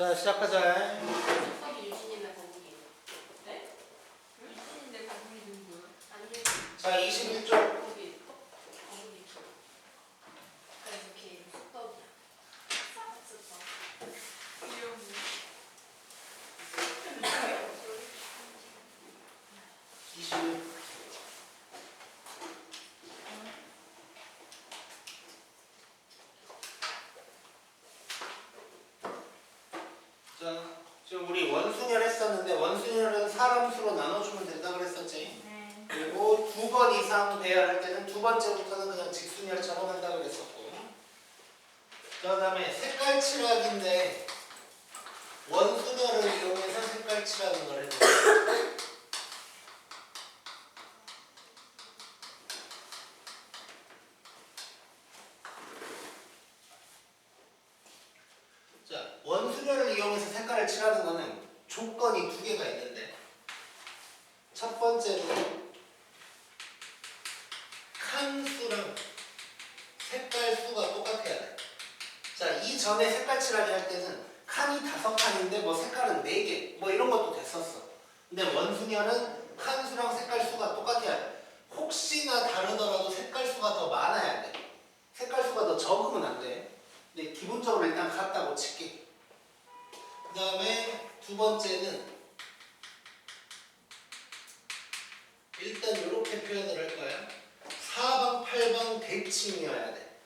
자, 시작하자. 네? 유진인데 강국이 누구야? 아니 자, 21쪽. 건국이 건국이 기. 그래서 걔 수석이야. 수석. 귀여운 21. 자, 지금 우리 원순열 했었는데 원순열은 사람 수로 나눠주면 된다 그랬었지. 네. 그리고 두 번 이상 배열할 때는 두 번째부터는 그냥 직순 열처럼 한다 그랬었고. 자, 그다음에 색깔 칠하기인데 원순열을 이용해서 색깔 칠하는 걸 해볼게요. 자, 원수열을 이용해서 색깔을 칠하는 거는 조건이 두 개가 있는데 첫 번째는 칸수랑 색깔 수가 똑같아야 돼. 자, 이전에 색깔 칠하기 할 때는 칸이 다섯 칸인데 뭐 색깔은 네 개, 뭐 이런 것도 됐었어. 원순열은 칸수랑 색깔 수가 똑같아야 돼. 혹시나 다르더라도 색깔 수가 더 많아야 돼. 색깔 수가 더 적으면 안 돼. 근데 기본적으로 일단 같다고 칠게. 그 다음에 두 번째는 일단 이렇게 표현을 할 거야. 사방팔방 대칭이어야 돼.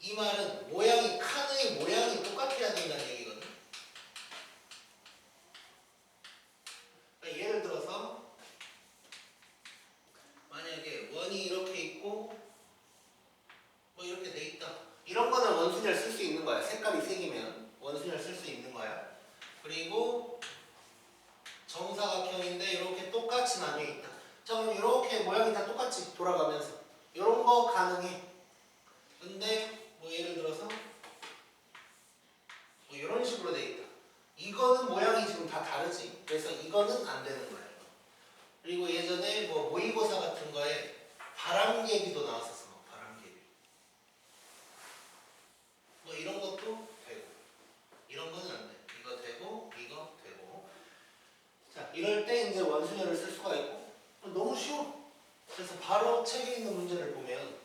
이 말은 모양이 칸의 모양이 똑같아야 된다는 얘기거든. 그러니까 예를 들어서 만약에 원이 이렇게 있고 뭐 이렇게 돼 있다. 이런 거는 원순열 쓸 수 있는 거야. 색깔이 색이면 원순열 쓸 수 있는 거야. 그리고 정사각형인데 이렇게 똑같이 나뉘어 있다. 자 그럼 이렇게 모양이 다 똑같이 돌아가면서 이런 거 가능해. 근데 뭐 예를 들어서 뭐 이런 식으로 돼 있다. 이거는 모양이 지금 다 다르지. 그래서 이거는 안 되는 거야. 그리고 예전에 뭐 모의고사 같은 거에 바람개비도 나왔었어. 바람개비. 뭐 이런 것도 되고 이런 거는 안 돼. 이거 되고 이거 되고 자 이럴 때 이제 원순열을 쓸 수가 있고 너무 쉬워. 그래서 바로 책에 있는 문제를 보면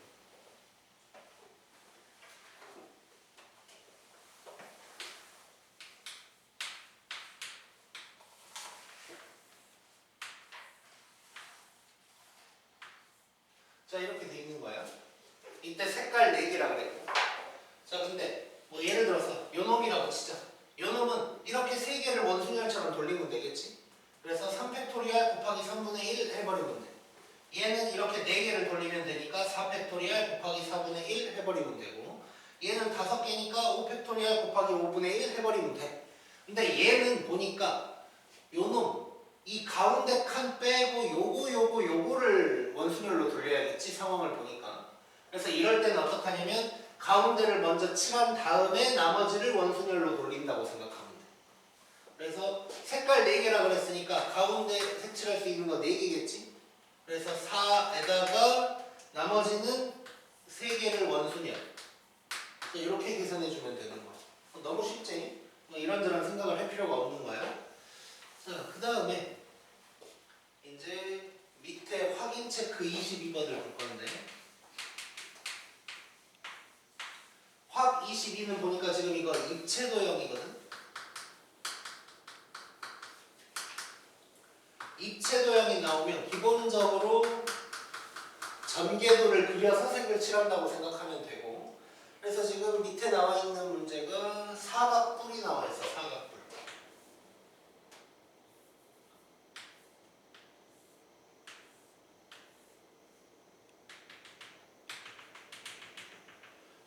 자 이렇게 돼 있는 거야. 이때 색깔 4개라 그랬고 자 근데 뭐 예를 들어서 요 놈이라고 치자. 요 놈은 이렇게 3개를 원순열처럼 돌리면 되겠지? 그래서 3팩토리알 곱하기 3분의 1 해버리면 돼. 얘는 이렇게 4개를 돌리면 되니까 4팩토리알 곱하기 4분의 1 해버리면 되고 얘는 5개니까 5팩토리알 곱하기 5분의 1 해버리면 돼. 근데 얘는 보니까 요놈 이 가운데 칸 빼고 요거 요거 요거를 원순열로 돌려야겠지 상황을 보니까 그래서 이럴 때는 어떻게 하냐면 가운데를 먼저 칠한 다음에 나머지를 원순열로 돌린다고 생각하면 돼. 그래서 색깔 4개라 그랬으니까 가운데 색칠할 수 있는 거 4개겠지? 그래서 4에다가 나머지는 3개를 원순열. 이렇게 계산해 주면 되는 거야. 너무 쉽지? 뭐 이런저런 생각을 할 필요가 없는 거야. 자, 그 다음에 이제 밑에 확인 체크 22번을 볼 건데 확 22는 보니까 지금 이거 입체 도형이거든. 입체 도형이 나오면 기본적으로 전개도를 그려서 색을 칠한다고 생각하면 되고 그래서 지금 밑에 나와 있는 문제가 사각 뿔이 나와 있어 사각뿔.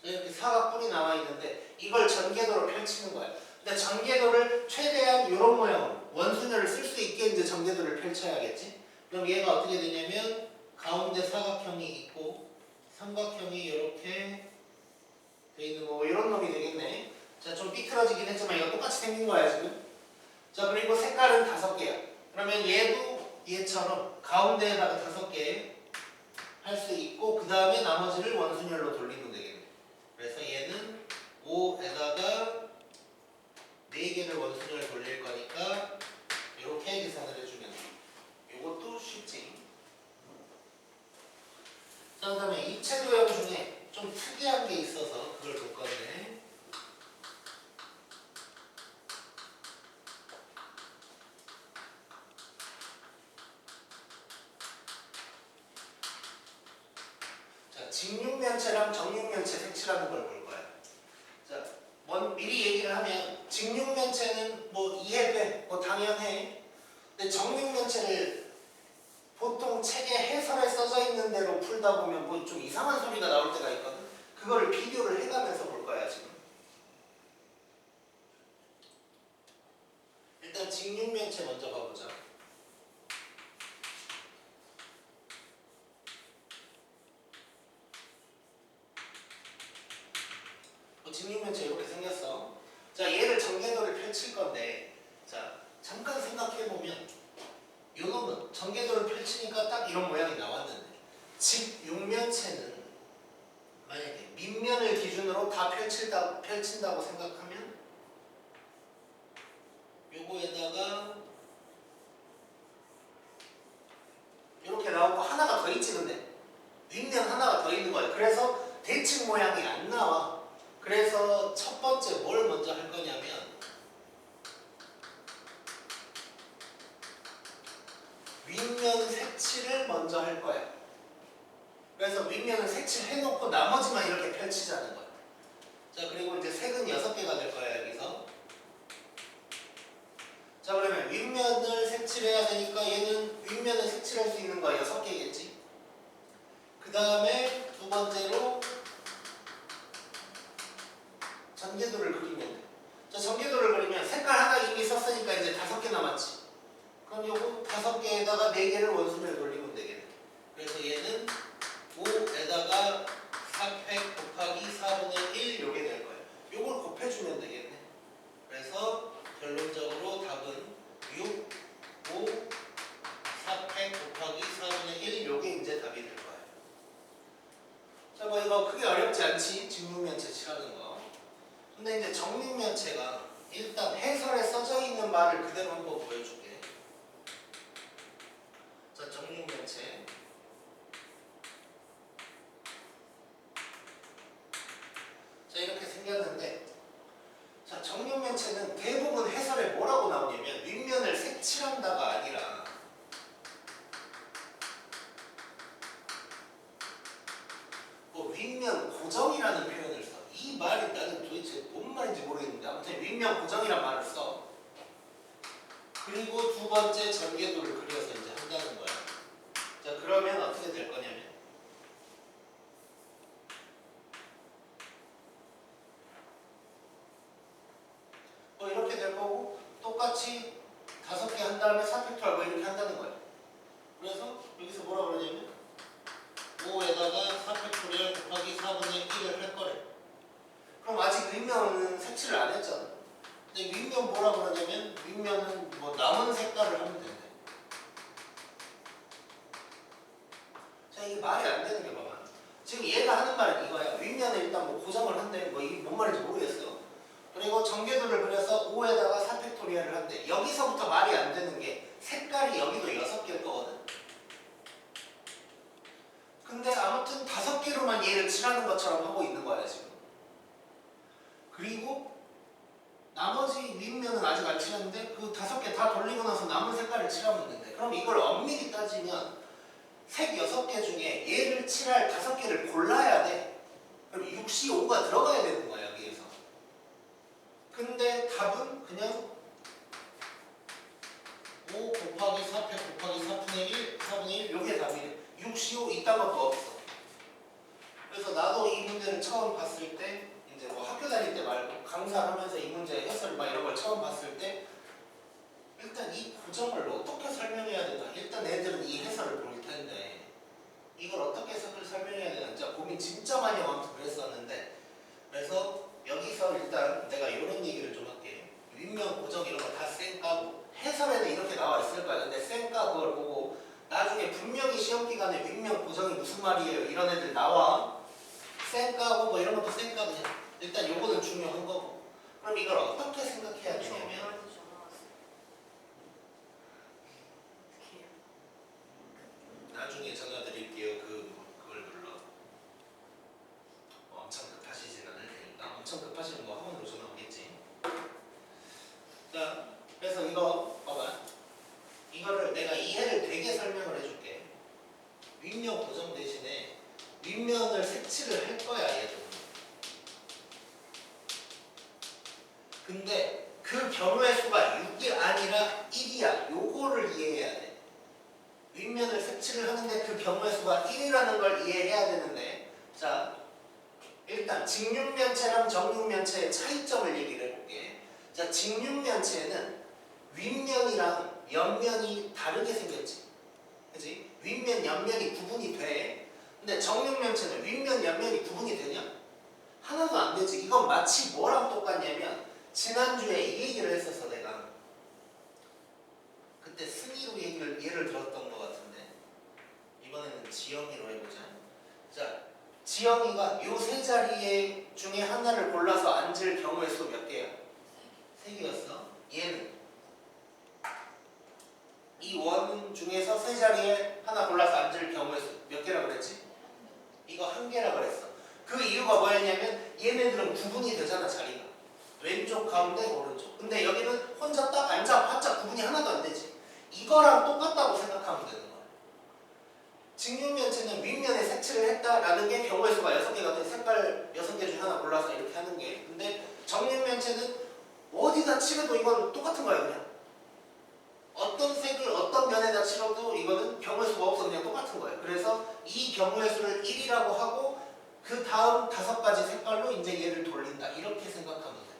자, 이렇게 사각 뿔이 나와 있는데 이걸 전개도로 펼치는 거야. 근데 전개도를 최대한 이런 모양 원순열을 쓸 수 있게 이제 전개도를 펼쳐야겠지. 그럼 얘가 어떻게 되냐면 가운데 사각형이 있고 삼각형이 이렇게 돼 있는 거 이런 놈이 되겠네. 자, 좀 삐뚤어지긴 했지만 이거 똑같이 생긴 거야 지금. 자, 그리고 색깔은 다섯 개야. 그러면 얘도 얘처럼 가운데에다가 다섯 개 할 수 있고 그 다음에 나머지를 원순열로 돌리면 되겠네. 그래서 얘는 5에다가 4개를 원순열 돌릴 거니까 이렇게 계산을 해주면 돼. 요것도 쉽지. 자, 그 다음에 입체 도형 중에 좀 특이한 게 있어서 그걸 볼 건데. 자, 직육면체랑 정육면체 색칠하는 걸볼 거야. 자, 먼 미리 얘기를 하면 직육면체는 뭐 이해돼, 뭐 당연해. 근데 정육면체를 보통 책에 해설에 써져 있는 대로 풀다 보면 뭐 좀 이상한 소리가 나올 때가 있거든. 그거를 비교를 해가면서 볼 거야 지금. 일단 직육면체 먼저 봐보자. 뭐 직육면체 이렇게 생겼어. 전개도를 펼칠 건데, 자 잠깐 생각해 보면. 요 놈은 전개도를 펼치니까 딱 이런 모양이 나왔는데 직육면체는 만약에 밑면을 기준으로 다 펼친다, 펼친다고 생각하면 요거에다가 이렇게 나오고 하나가 더 있지 근데 윗면 하나가 더 있는 거야 그래서 대칭 모양이 안 나와 그래서 첫 번째 뭘 먼저 할 거냐면 윗면 색칠을 먼저 할 거야. 그래서 윗면을 색칠해놓고 나머지만 이렇게 펼치자는 거야. 자 그리고 이제 색은 6개가 될 거야 여기서. 자 그러면 윗면을 색칠해야 되니까 얘는 윗면을 색칠할 수 있는 거 6개겠지. 그 다음에 두 번째로 전개도를 그리면 돼. 자 전개도를 그리면 색깔 하나 이미 썼으니까 이제 다섯 개 남았지. 그럼 요거 다섯 개에다가 네 개를 원순을 돌리면 되겠네. 그래서 얘는 5에다가 4팩 곱하기 4분의 1 요게 될 거예요. 요걸 곱해주면 되겠네. 그래서 결론적으로 답은 6, 5, 4팩 곱하기 4분의 1 요게 이제 답이 될 거예요. 자, 뭐 이거 크게 어렵지 않지? 직육면체 칠하는 거. 근데 이제 정육면체가 일단 해설에 써져 있는 말을 그대로 한번 보여줄게. 자, 정육면체. 자, 이렇게 생겼는데, 자, 정육면체는 대부분 해설에 뭐라고 나오냐면, 윗면을 색칠한다가 아니라, 뭐, 윗면 고정이라는 표현을 써. 이 말이 나는 도대체 뭔 말인지 아무튼 윗면 고정이란 말을 써. 그리고 두 번째 전개도를 그려서 이제 한다는 거야. 자, 그러면 어떻게 될 거냐면 뭐 이렇게 될 거고 똑같이 다섯 개 한 다음에 4팩토리al 뭐 이렇게 한다는 거야. 그래서 여기서 뭐라 그러냐면 5에다가 4팩토리al 곱하기 4분의 1을 할 거래. 그럼 아직 윗면은 색칠을 안 했잖아. 근데 윗면 뭐라 그러냐면 윗면은 뭐 남은 색깔을 하면 된대. 자 이게 말이 안 되는 게 봐봐. 지금 얘가 하는 말은 이거야. 고정을 한대. 뭐 이게 뭔 말인지 모르겠어. 그리고 전개도를 그려서 5에다가 4팩토리얼을 한대. 여기서부터 말이 안 되는 게 색깔이 여기도 6개일 거거든. 근데 아무튼 다섯 개로만 얘를 칠하는 것처럼 하고 있는 거야 지금. 그리고 나머지 윗면은 아직 안 칠했는데 그 다섯 개 다 돌리고 나서 남은 색깔을 칠하면 된대. 그럼 이걸 엄밀히 따지면 색 여섯 개 중에 얘를 칠할 다섯 개를 골라야 돼. 그럼 6C5가 들어가야 되는 거야 여기에서. 근데 답은 그냥 5 곱하기 4팩 곱하기 4분의 1, 4분의 1 요게 답이래. 6C5 이딴 것도 없어. 그래서 나도 이 문제를 처음 봤을 때 이제 뭐 학교 다닐 때 말고 강사하면서 이 문제 해설 막 이런 걸 처음 봤을 때 일단 이 고정을 어떻게 설명해야 되나 일단 애들은 이 해설을 볼 텐데 이걸 어떻게 해석을 설명해야 진짜 고민 진짜 많이 하면서 그랬었는데 그래서 여기서 일단 내가 이런 얘기를 좀 할게 윗면 고정 이런 거 다 쌩까고 해설에는 이렇게 나와 있을 거야. 근데 쌩까 그걸 보고 나중에 분명히 시험 기간에 윗면 고정이 무슨 말이에요? 이런 애들 나와. 쌩까고 뭐 이런 것도 쌩까 그냥 일단 요거는 중요한 거고. 그럼 이걸 어떻게 생각해야 되냐 근데 그 경우의 수가 6이 아니라 1이야. 요거를 이해해야 돼. 윗면을 색칠을 하는데 그 경우의 수가 1이라는 걸 이해해야 되는데 자 일단 직육면체랑 정육면체의 차이점을 얘기를 해볼게. 자 직육면체는 윗면이랑 옆면이 다르게 생겼지. 그지? 윗면 옆면이 구분이 돼. 근데 정육면체는 윗면 옆면이 구분이 되냐? 하나도 안 되지. 이건 마치 뭐랑 똑같냐면 지난주에 이 얘기를 했었어 내가. 그때 승희로 얘기를 예를 들었던 것 같은데 이번에는 지영이로 해보자. 자, 지영이가 요 세 자리에 중에 하나를 골라서 앉을 경우의 수 몇 개야? 세 개였어. 얘는 이 원 중에서 세 자리에 하나 골라서 앉을 경우의 수 몇 개라 그랬지? 이거 한 개라 그랬어. 그 이유가 뭐였냐면 얘네들은 구분이 되잖아 자리가. 왼쪽 가운데 오른쪽. 근데 여기는 혼자 딱 앉아 봤자 구분이 하나도 안 되지. 이거랑 똑같다고 생각하면 되는 거야. 직육면체는 윗면에 색칠을 했다라는 게 경우의 수가 여섯 개가 돼. 색깔 여섯 개 중에 하나 골라서 이렇게 하는 게. 근데 정육면체는 어디다 칠해도 이건 똑같은 거야 그냥. 어떤 색을 어떤 면에다 칠해도 이거는 경우의 수가 없어 그냥 똑같은 거예요. 그래서 이 경우의 수를 1이라고 하고 그 다음 다섯 가지 색깔로 이제 얘를 돌린다. 이렇게 생각하면 돼.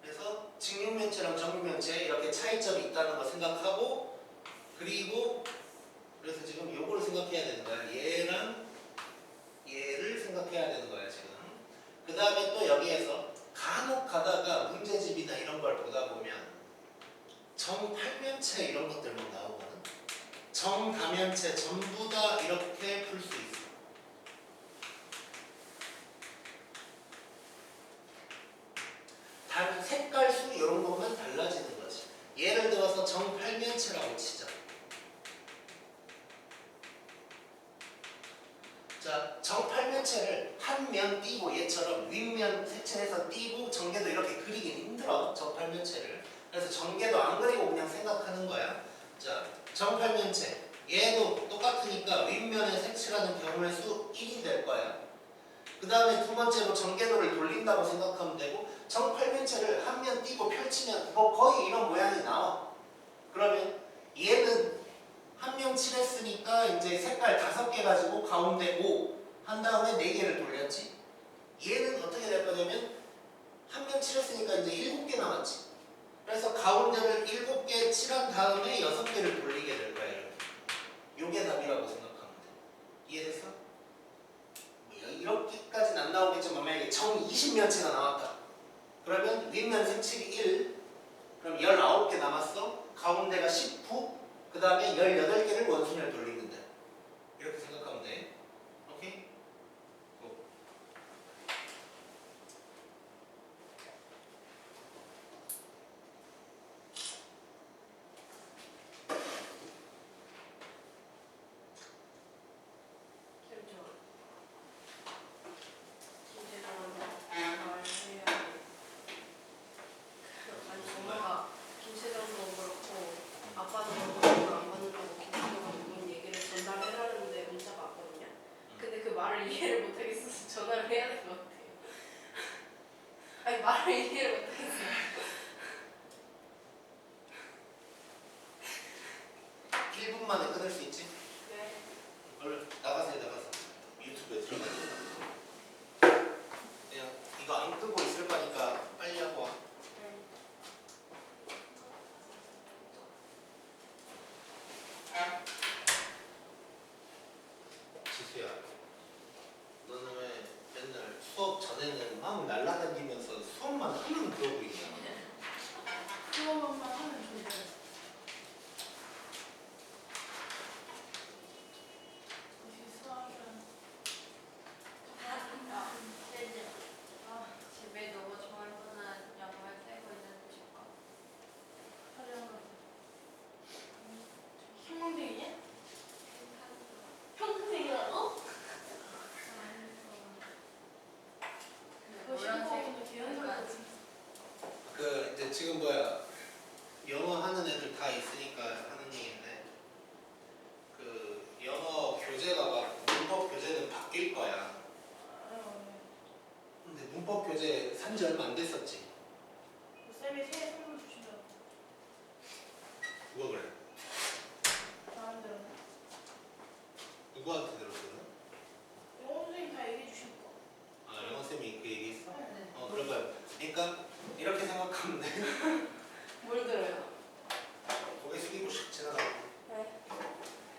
그래서 직육면체랑 정육면체 이렇게 차이점이 있다는 거 생각하고 그리고 생각해야 되는 거야. 얘랑 얘를 생각해야 되는 거야 지금. 그 다음에 또 여기에서 간혹 가다가 문제집이나 이런 걸 보다 보면 정팔면체 이런 것들만 나오거든. 정다면체 전부 다 이렇게 풀 수 있어. 단 색깔 수 이런 것만 달라지는 거지. 예를 들어서 정팔면체라고 치자. 자, 정팔면체를 한 면 띄고 얘처럼 윗면 색칠해서 띄고 전개도 이렇게 그리긴 힘들어. 정팔면체를. 그래서 전개도 안 그리고 그냥 생각하는 거야. 자, 정팔면체. 얘도 똑같으니까 윗면에 색칠하는 경우의 수 1이 될 거야. 그 다음에 두 번째로 전개도를 돌린다고 생각하면 되고 정팔면체를 한 면 띄고 펼치면 뭐 거의 이런 모양이 나와. 그러면 얘는 한 명 칠했으니까 이제 색깔 다섯 개 가지고 가운데 5 한 다음에 네 개를 돌렸지. 얘는 어떻게 될 거냐면 한 명 칠했으니까 이제 일곱 개 남았지. 그래서 가운데를 일곱 개 칠한 다음에 여섯 개를 돌리게 될 거야. 요게 답이라고 생각하면 돼. 이해됐어? 뭐 여- 이렇게까지는 안 나오겠지만 만약에 정 20면체가 나왔다. 그러면 윗면 색칠이 1, 그럼 19개 남았어. 가운데가 19, 그 다음에 18개를 원순위를 돌리면 돼. 이렇게 생각하면 돼. 오케이? 고. 그렇죠. 김세정은 아니 엄마가 김세정도 그렇고 아빠도 그렇고 안 받는다고 김세정은 이런 얘기를 전달해라는데 문자가 왔거든요. 근데 그 말을 이해를 못하겠어서 전화를 해야 될 것 같아요. 아니 말을 이해를 못하겠어요. 1분 만에 끊을 수 있지? 네. 얼른 나가세요 나가서 유튜브에 들어가세요 그냥 이거 안 끄고 있을 거니까 빨리 하고 와 지수야 너는 왜 맨날 수업 전에는 막 날아다니면서 수업만 하면 그러고 있냐 수업만 하면 좋은데. 아, 집에 너무 좋아할 만한 양말 떼고 있는 줄까? 흉몽댕이냐? 평생이라고? 그거 신고 개연성 그 이제 지금 뭐야 영어 하는 애들 다 있으니까 하는 얘기인데 그 영어 교재가 막 문법 교재는 바뀔 거야. 근데 문법 교재 산지 얼마 안 됐었지. 참네. 뭘 들어요? 고개 숙이고 슉 지나가고. 네.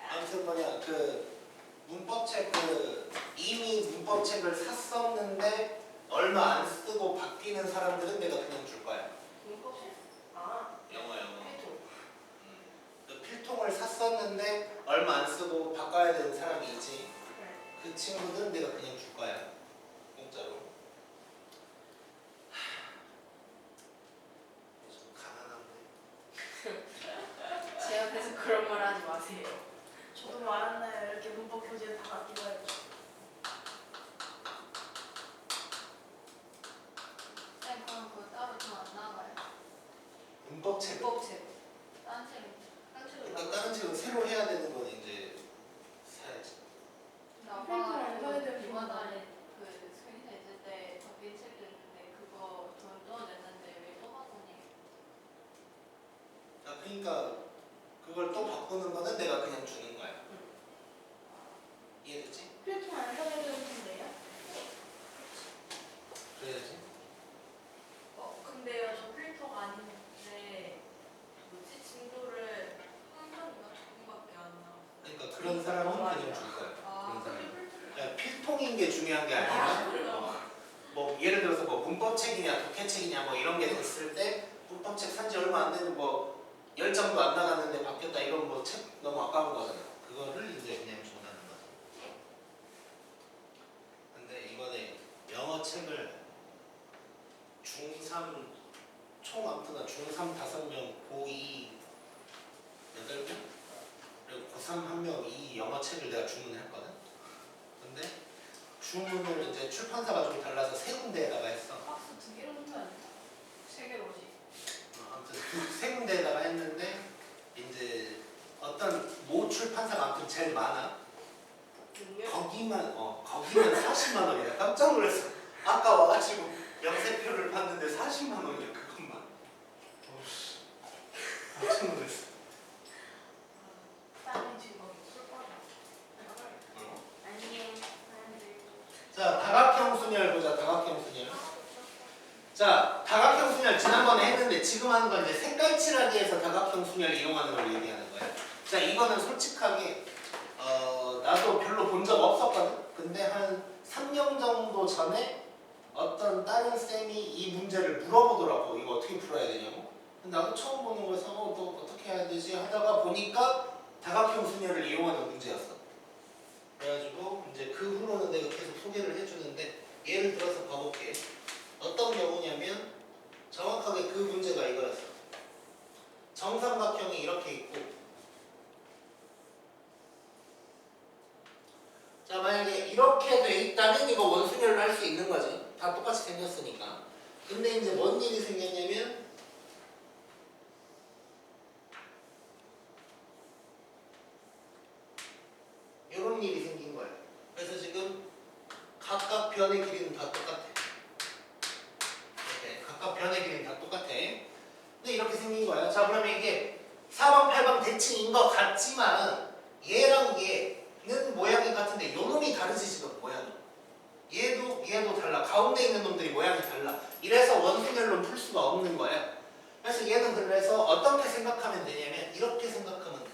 아무튼 뭐냐 그 문법책 그 이미 문법책을 샀었는데 얼마 안 쓰고 바뀌는 사람들은 내가 그냥 줄 거야. 아, 영어 영어. 필통. 그 필통을 샀었는데 얼마 안 쓰고 바꿔야 되는 사람이 있지. 네. 그 친구들은 내가 그냥 줄 거야. 공짜로. 하, 좀 가난한데. 제 앞에서 그런 말 하지 마세요. 저도 말했나요? 이렇게 문법 교재 다 갖기로 해요. 쌤 그럼 그거 따로 좀 안 나가요? 문법책을. 문법책. 딴 쌤. 상처를 그러니까 다른 책은 새로 해야 되는 건 이제 사야지. 아빠가 안 사야 그 되는 이번 거. 달에 그 스크린에 있을 때 바뀐 책도 있는데 그거 돈 떠냈는데 왜 또 바꾸니? 아, 그러니까 그걸 또 바꾸는 거는 내가 그냥 주는 거야. 이해됐지? 필통 안 사야 되는 건데요? 그래야지. 어 근데요 저 필터가 아닌데 뭐지 진도를 한 번인가 두 번밖에 안 나왔어요. 그러니까 그런 사람은 그냥 줄 거야. 아 그런 사람. 근데 필터 야, 필통인 게 중요한 게 아니라 어, 뭐 예를 들어서 뭐 문법책이냐 독해책이냐 뭐 이런 게 됐을 때 문법책 산 지 얼마 안 되는 뭐 열장도 안 나갔는데 바뀌었다 이런 뭐 아까운 거잖아. 그거를 이제 그냥 준다는 거지. 근데 이번에 영어 책을 중3 총 아무튼 중3 5명, 고2 8명? 그리고 고3 한 명 이 영어 책을 내가 주문했거든. 근데 주문을 이제 출판사가 좀 달라서 세 군데에다가 했어. 박스 두 개로 돼? 세 개로 오지. 어, 아무튼 그세 군데에다가 했는데 어떤 모 출판사가 아무튼 제일 많아. 거기만 어 거기만 40만 원이야. 깜짝 놀랐어. 아까 와가지고 영세표를 봤는데 40만 원이야 그것만. 어우씨. 깜짝 놀랐어. 다른 직업이 술 거야. 어. 아니에요. 사람들. 자 다각형 순열 보자. 다각형 순열. 자, 다각형 순열 지난번에 했는데 지금 하는 건 이제 색깔 칠하기에서 다각형 순열 이용하는 걸 얘기하는 거야. 자, 이거는 솔직하게 어, 나도 별로 본 적 없었거든. 근데 한 3년 정도 전에 어떤 다른 쌤이 이 문제를 물 어떻게 풀어야 되냐고. 나도 처음 보는 거여서 어, 또 어떻게 해야 되지 하다가 보니까 다각형 순열을 이용하는 문제였어. 그래가지고 이제 그 후로는 내가 계속 소개를 해주는데 예를 들어서 봐볼게. 어떤 경우냐면 정확하게 그 문제가 이거였어. 정삼각형이 이렇게 있고 자 만약에 이렇게 돼 있다면 이거 원순열을 할 수 있는 거지. 다 똑같이 생겼으니까. 근데 이제 뭔 일이 생겼냐면 이런 일이 생긴 거야. 그래서 지금 각각 변의 길이는 다 똑같아. 이렇게 각각 변의 길이는 다 똑같아. 근데 이렇게 생긴 거야. 자, 그러면 이게 4번, 8번 대칭인 것 같지만 얘랑 얘는 모양이 같은데 요 놈이 다르지 지금 모양이. 얘도 얘도 달라. 가운데 있는 놈들이 모양이 달라. 이래서 원순열로 풀 수가 없는 거야. 그래서 얘는 그래서 어떻게 생각하면 되냐면 이렇게 생각하면 돼.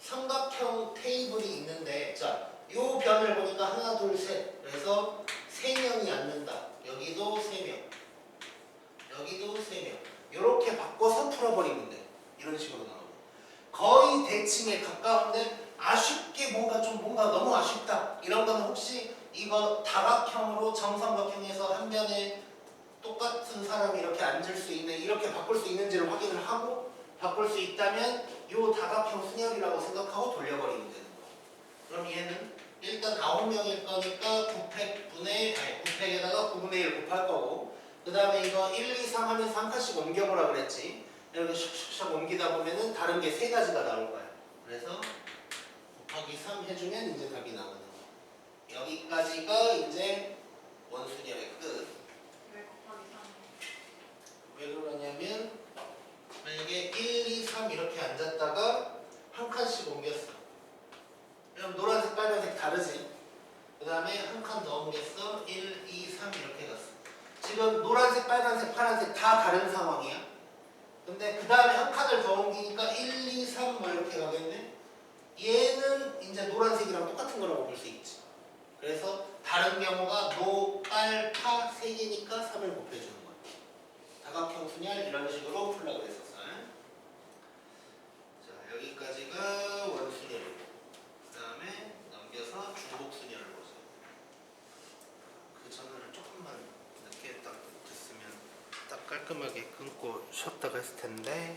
삼각형 테이블이 있는데 자, 요 변을 보니까 하나, 둘, 셋. 그래서 세 명이 앉는다. 여기도 세 명. 여기도 세 명. 이렇게 바꿔서 풀어버리면 돼. 이런 식으로 나오고. 거의 대칭에 가까운데 아쉽게 뭔가 좀 뭔가 너무 아쉽다. 이런 거는 혹시 이거 다각형으로 정삼각형에서 한 변에 똑같은 사람이 이렇게 앉을 수 있는 이렇게 바꿀 수 있는지를 확인을 하고 바꿀 수 있다면 요 다각형 순열이라고 생각하고 돌려버리면 되는 거야. 그럼 얘는 일단 9명일 거니까 9팩분의 아니 9팩에다가 9분의 1 곱할 거고 그 다음에 이거 1, 2, 3 하면서 한 칸씩 옮겨보라 그랬지 이렇게 슉슉슉 옮기다 보면은 다른 게 세 가지가 나올 거야 그래서 곱하기 3 해주면 이제 답이 나오는 거 여기까지가 이제 원순열의 끝 왜 곱하기 3이? 왜 그러냐면 만약에 1, 2, 3 이렇게 앉았다가 한 칸씩 옮겼어. 그럼 노란색, 빨간색 다르지? 그 다음에 한 칸 더 옮겼어. 1, 2, 3 이렇게 갔어. 지금 노란색, 빨간색, 파란색 다 다른 상황이야. 근데 그 다음에 한 칸을 더 옮기니까 1, 2, 3 뭐 이렇게 가겠네. 얘는 이제 노란색이랑 똑같은 거라고 볼 수 있지. 그래서 다른 경우가 노, 깔, 파, 색이니까 3을 곱해주는 거야. 다각형 분열 이런 식으로 풀라고 했었어요. 자, 여기까지가 원순열. 그 다음에 넘겨서 중복순열. 깔끔하게 끊고 쉬었다가 했을 텐데